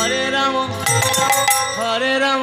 হরে রাম হরে Ram.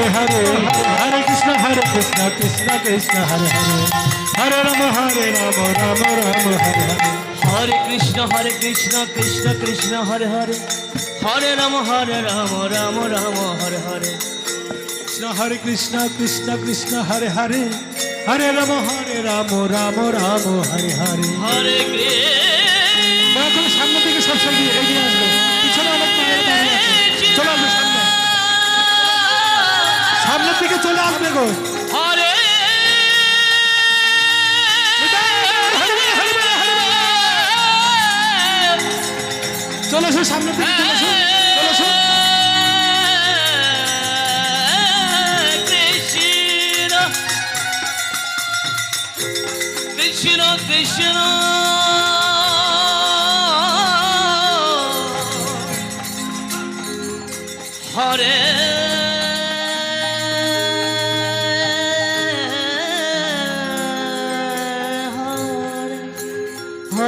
Hare Hare, Hare Krishna, Hare Krishna, Krishna Krishna, Hare Hare, Hare Rama, Hare Rama, Rama Rama, Hare Hare. হরে কৃষ্ণ হরে কৃষ্ণ কৃষ্ণ কৃষ্ণ হরে হরে হরে রাম হরে Ram Ram Ram Hare Hare Krishna, Hare Krishna, Krishna Krishna, Hare Hare, Hare Rama, Hare Rama, Rama Rama, Hare Hare. হরে কৃষ্ণ দয়া করে সামনে থেকে সব সব এগিয়ে আসবে দিকে চলে আসবে গো। হরে চলে এসো সামনের দিকে চলে এসো চলে এসো। কৃষ্ণ কৃষ্ণ কৃষ্ণ।